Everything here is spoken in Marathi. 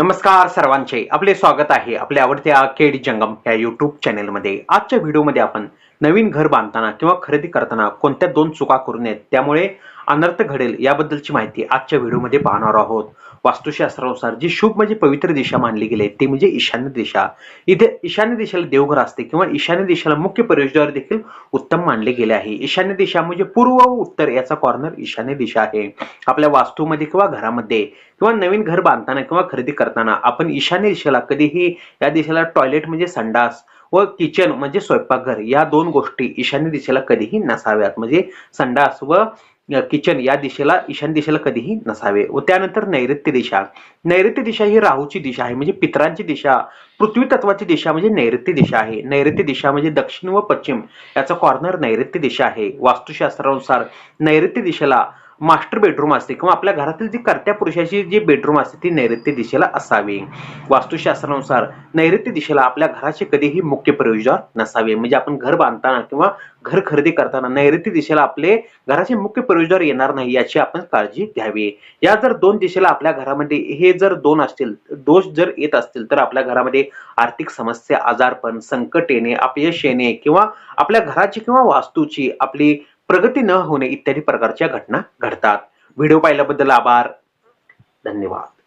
नमस्कार सर्वांचे. आपले स्वागत आहे आपल्या आवडत्या केडी जंगम या युट्यूब चॅनेलमध्ये आजच्या व्हिडिओमध्ये आपण नवीन घर बांधताना किंवा खरेदी करताना कोणत्या दोन चुका करू नयेत त्यामुळे अनर्थ घडेल याबद्दलची माहिती आजच्या व्हिडिओमध्ये पाहणार आहोत. वास्तुशास्त्रानुसार जी शुभ म्हणजे पवित्र दिशा मानली गेली ती म्हणजे ईशान्य दिशा. इथे ईशान्य दिशेला देवघर असते किंवा ईशान्य दिशेला मुख्य प्रवेशद्वार देखील उत्तम मानले गेले आहे. ईशान्य दिशा म्हणजे पूर्व व उत्तर याचा कॉर्नर ईशान्य दिशा आहे. आपल्या वास्तूमध्ये किंवा घरामध्ये किंवा नवीन घर बांधताना किंवा खरेदी करताना आपण ईशान्य दिशेला कधीही या दिशेला टॉयलेट म्हणजे संडास व किचन म्हणजे स्वयंपाकघर या दोन गोष्टी ईशान्य दिशेला कधीही नसाव्यात. म्हणजे संडास व किचन या दिशेला ईशान दिशेला कधीही नसावे. व त्यानंतर नैऋत्य दिशा. नैऋत्य दिशा ही राहूची दिशा आहे म्हणजे पितरांची दिशा. पृथ्वी तत्वाची दिशा म्हणजे नैऋत्य दिशा आहे. नैऋत्य दिशा म्हणजे दक्षिण व पश्चिम. याचा कॉर्नर नैऋत्य दिशा आहे. वास्तुशास्त्रानुसार नैऋत्य दिशेला मास्टर बेडरूम असते किंवा आपल्या घरातील जी कर्त्या पुरुषाची जी बेडरूम असते ती नैऋत्य दिशेला असावी. वास्तुशास्त्रानुसार नैऋत्य दिशेला आपल्या घराचे कधीही मुख्य प्रवेशद्वार नसावे. म्हणजे आपण घर बांधताना किंवा घर खरेदी करताना नैऋत्य दिशेला आपले घराचे मुख्य प्रवेशद्वार येणार नाही याची आपण काळजी घ्यावी. या जर दोन दिशेला आपल्या घरामध्ये हे जर दोन असतील दोष जर येत असतील तर आपल्या घरामध्ये आर्थिक समस्या आजारपण संकट येणे अपयश येणे किंवा आपल्या घराची किंवा वास्तूची आपली प्रगती न होणे इत्यादी प्रकारच्या घटना घडतात. व्हिडिओ पाहिल्याबद्दल आभार. धन्यवाद.